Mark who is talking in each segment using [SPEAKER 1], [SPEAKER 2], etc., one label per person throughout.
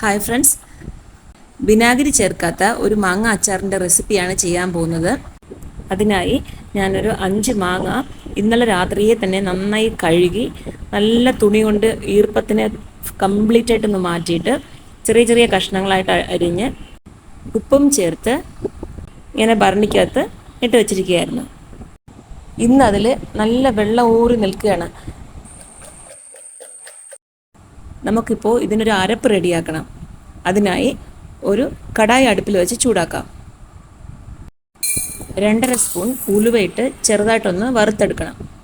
[SPEAKER 1] Hi friends വിനാഗിരി ചേർക്കാത്ത ഒരു മാങ്ങ അച്ചാറിന്റെ റെസിപ്പിയാണ് ചെയ്യാൻ പോകുന്നത്. അതിനായി ഞാനൊരു അഞ്ച് മാങ്ങ ഇന്നലെ രാത്രിയെ തന്നെ നന്നായി കഴുകി നല്ല തുണി കൊണ്ട് ഈർപ്പത്തിനെ കംപ്ലീറ്റ് ആയിട്ടൊന്ന് മാറ്റിയിട്ട് ചെറിയ ചെറിയ കഷ്ണങ്ങളായിട്ട് അരിഞ്ഞ് ഉപ്പും ചേർത്ത് ഇങ്ങനെ ഭരണിക്കകത്ത് ഇട്ട് വെച്ചിരിക്കുകയായിരുന്നു. ഇന്നതിൽ നല്ല വെള്ളം ഊറി നിൽക്കുകയാണ്. നമുക്കിപ്പോൾ ഇതിനൊരു അരപ്പ് റെഡിയാക്കണം. അതിനായി ഒരു കടായി അടുപ്പിൽ വെച്ച് ചൂടാക്കാം. രണ്ടര സ്പൂൺ ഉലുവയിട്ട് ചെറുതായിട്ടൊന്ന് വറുത്തെടുക്കണം.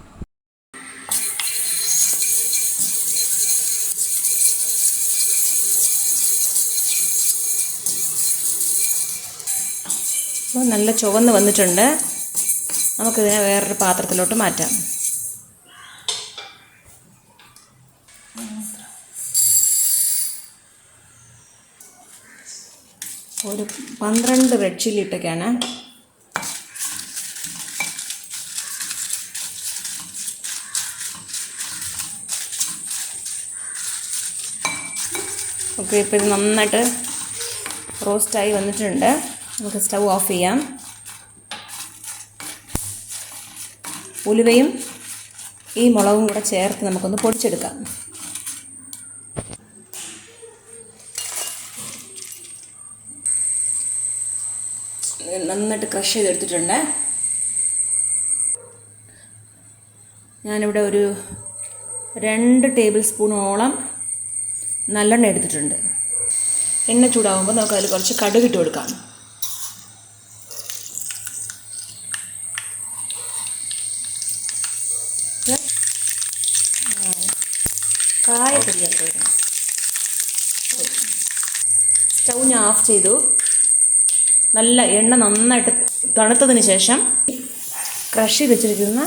[SPEAKER 1] നല്ല ചുവന്ന് വന്നിട്ടുണ്ട്. നമുക്കിതിനെ വേറൊരു പാത്രത്തിലോട്ട് മാറ്റാം. ഒരു പന്ത്രണ്ട് റെഡ് ചില്ലി ഇട്ടൊക്കെയാണ്. ഓക്കെ ഇപ്പോൾ ഇത് നന്നായിട്ട് റോസ്റ്റായി വന്നിട്ടുണ്ട്. നമുക്ക് സ്റ്റൗ ഓഫ് ചെയ്യാം. ഉലുവയും ഈ മുളകും കൂടെ ചേർത്ത് നമുക്കൊന്ന് പൊടിച്ചെടുക്കാം. നന്നായിട്ട് ക്രഷ് ചെയ്തെടുത്തിട്ടുണ്ട്. ഞാനിവിടെ ഒരു രണ്ട് ടേബിൾ സ്പൂണോളം നല്ലെണ്ണ എടുത്തിട്ടുണ്ട്. എണ്ണ ചൂടാകുമ്പോൾ നമുക്ക് അതിൽ കുറച്ച് കടുക് ഇട്ട് കൊടുക്കാം. കായ ചേർത്ത് കൊടുക്കണം സ്റ്റൗ ഞാൻ ഓഫ് ചെയ്തു. നല്ല എണ്ണ നന്നായിട്ട് തണുത്തതിന് ശേഷം ക്രഷ് ചെയ്ത് വെച്ചിരിക്കുന്ന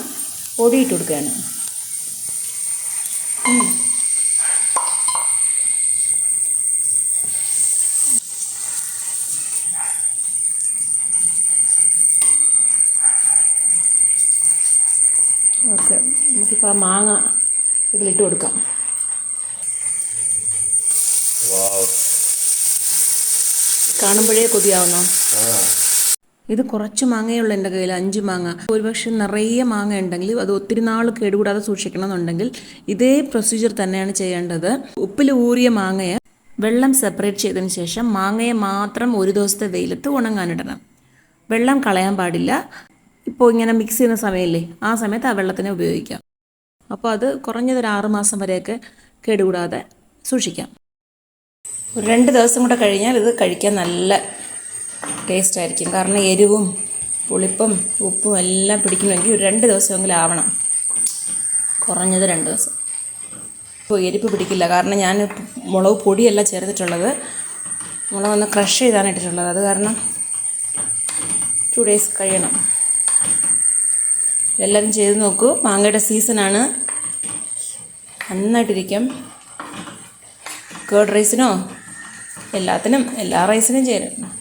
[SPEAKER 1] പൊടി ഇട്ട് കൊടുക്കുകയാണ്. ഓക്കെ നമുക്കിപ്പോൾ ആ മാങ്ങ ഇതിലിട്ട് കൊടുക്കാം. കാണുമ്പോഴേ കൊതിയാവുന്നു. ഇത് കുറച്ച് മാങ്ങയുള്ള എന്റെ കയ്യിൽ അഞ്ച് മാങ്ങ. ഒരുപക്ഷെ നിറയെ മാങ്ങ ഉണ്ടെങ്കിൽ അത് ഒത്തിരി നാൾ കേടുകൂടാതെ സൂക്ഷിക്കണം എന്നുണ്ടെങ്കിൽ ഇതേ പ്രൊസീജിയർ തന്നെയാണ് ചെയ്യേണ്ടത്. ഉപ്പിൽ ഊറിയ മാങ്ങയെ വെള്ളം സെപ്പറേറ്റ് ചെയ്തതിന് ശേഷം മാങ്ങയെ മാത്രം ഒരു ദിവസത്തെ വെയിലത്ത് ഉണങ്ങാനിടണം. വെള്ളം കളയാൻ പാടില്ല. ഇപ്പോൾ ഇങ്ങനെ മിക്സ് ചെയ്യുന്ന സമയമില്ലേ ആ സമയത്ത് ആ വെള്ളത്തിനെ ഉപയോഗിക്കാം. അപ്പോൾ അത് കുറഞ്ഞത് ആറുമാസം ആറ് മാസം വരെയൊക്കെ കേടുകൂടാതെ സൂക്ഷിക്കാം. ഒരു രണ്ട് ദിവസം കൂടെ കഴിഞ്ഞാൽ ഇത് കഴിക്കാൻ നല്ല ടേസ്റ്റ് ആയിരിക്കും. കാരണം എരിവും പുളിപ്പും ഉപ്പും എല്ലാം പിടിക്കണമെങ്കിൽ ഒരു രണ്ട് ദിവസമെങ്കിലും ആവണം. കുറഞ്ഞത് രണ്ട് ദിവസം. ഇപ്പോൾ എരിപ്പ് പിടിക്കില്ല. കാരണം ഞാൻ മുളക് പൊടിയല്ല ചേർത്തിട്ടുള്ളത്. മുളകൊന്ന് ക്രഷ് ചെയ്താണ് ഇട്ടിട്ടുള്ളത്. അത് കാരണം ടു ഡേയ്സ് കഴിയണം. എല്ലാവരും ചെയ്ത് നോക്കൂ. മാങ്ങയുടെ സീസണാണ് നന്നായിട്ടിരിക്കും. കേർഡ് റൈസിനോ എല്ലാത്തിനും എല്ലാ റൈസിനും ചേരും.